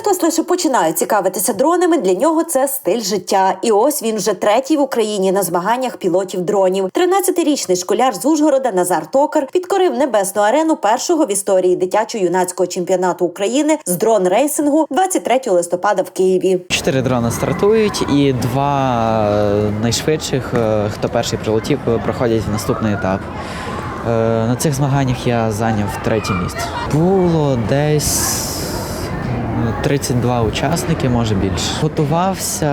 хтось лише починає цікавитися дронами, для нього це стиль життя. І ось він вже третій в Україні на змаганнях пілотів дронів. 13-річний школяр з Ужгорода Назар Токар підкорив небесну арену першого в історії дитячо-юнацького чемпіонату України з дрон рейсингу 23 листопада в Києві. Чотири дрона стартують, і два е, найшвидших, е, хто перший прилетів, проходять в наступний етап. Е, На цих змаганнях я зайняв третє місце. Було десь 32 учасники, може більше. Готувався,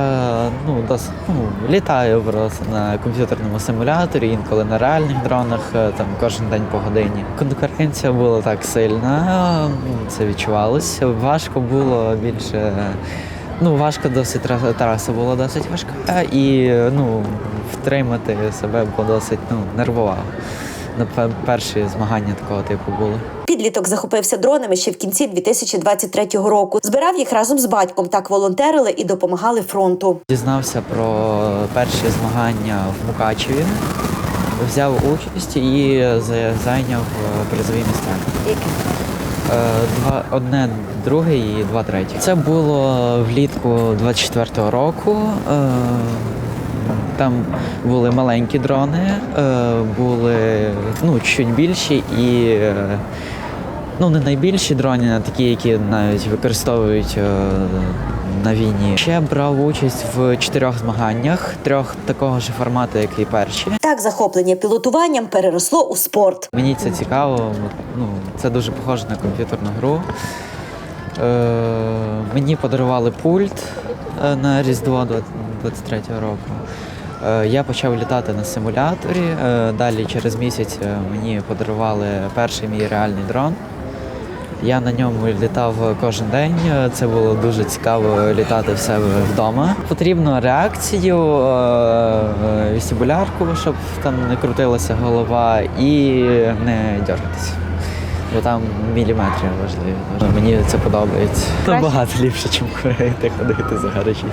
ну, досить, ну, літаю просто на комп'ютерному симуляторі, інколи на реальних дронах, е, там кожен день по годині. Конкуренція була так сильна, це відчувалося. Важко було більше. Ну, важко досить тра- траса була досить важка, і ну, втримати себе було досить ну, нервувало. На перші змагання такого типу були. Підліток захопився дронами ще в кінці 2023 року. Збирав їх разом з батьком. Так волонтерили і допомагали фронту. Дізнався про перші змагання в Мукачеві, взяв участь і зайняв е, призові місця. Е, Два, одне друге і два треті. Це було влітку 24-го року. Там були маленькі дрони, е, були ну, чуть більші і е, ну, не найбільші дрони, а такі, які навіть використовують е, на війні. Ще брав участь в чотирьох змаганнях, трьох такого ж формату, як і перші. Так захоплення пілотуванням переросло у спорт. Мені це цікаво, ну, це дуже похоже на комп'ютерну гру. Е, мені подарували пульт на Різдво 23-го року. Е, я почав літати на симуляторі. Е, далі через місяць е, мені подарували перший мій реальний дрон. Я на ньому літав кожен день. Е, Це було дуже цікаво літати в себе вдома. Потрібно реакцію, е, е, вестибулярку, щоб там не крутилася голова, і не дергатися. Бо там міліметри важливі. Мені це подобається. Набагато ліпше, ніж курити, ходити за гаражі.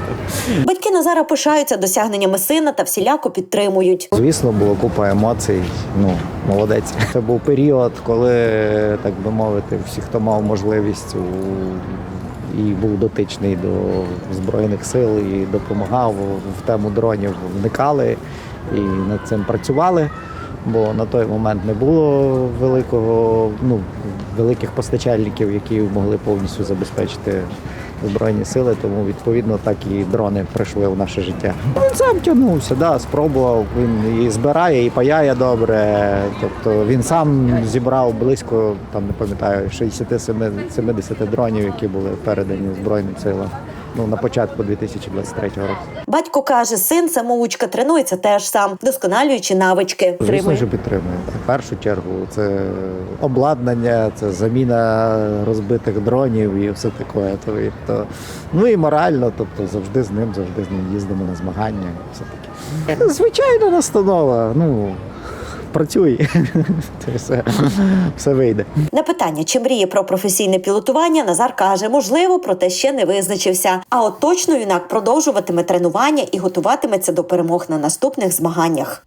Батьки Назара пишаються досягненнями сина та всіляко підтримують. Звісно, було купа емоцій. Ну, молодець. Це був період, коли, так би мовити, всі, хто мав можливість у- і був дотичний до Збройних сил і допомагав в тему дронів, вникали і над цим працювали. Бо на той момент не було великого, ну, великих постачальників, які могли повністю забезпечити Збройні сили, тому відповідно так і дрони прийшли в наше життя. Він сам тягнувся, да, спробував. Він і збирає, і паяє добре. Тобто він сам зібрав близько, там не пам'ятаю, 60-70 дронів, які були передані Збройним силам. Ну на початку 2023 року. Батько каже, син самоучка тренується теж сам, вдосконалюючи навички. Звісно, що підтримує. В першу чергу це обладнання, це заміна розбитих дронів і все таке. Тобто, ну і морально, тобто завжди з ним, завжди з ним їздимо на змагання. Все таке. Звичайна настанова. Ну працюй, все вийде. На питання, чи мріє про професійне пілотування, Назар каже, можливо, проте ще не визначився. А от точно юнак продовжуватиме тренування і готуватиметься до перемог на наступних змаганнях.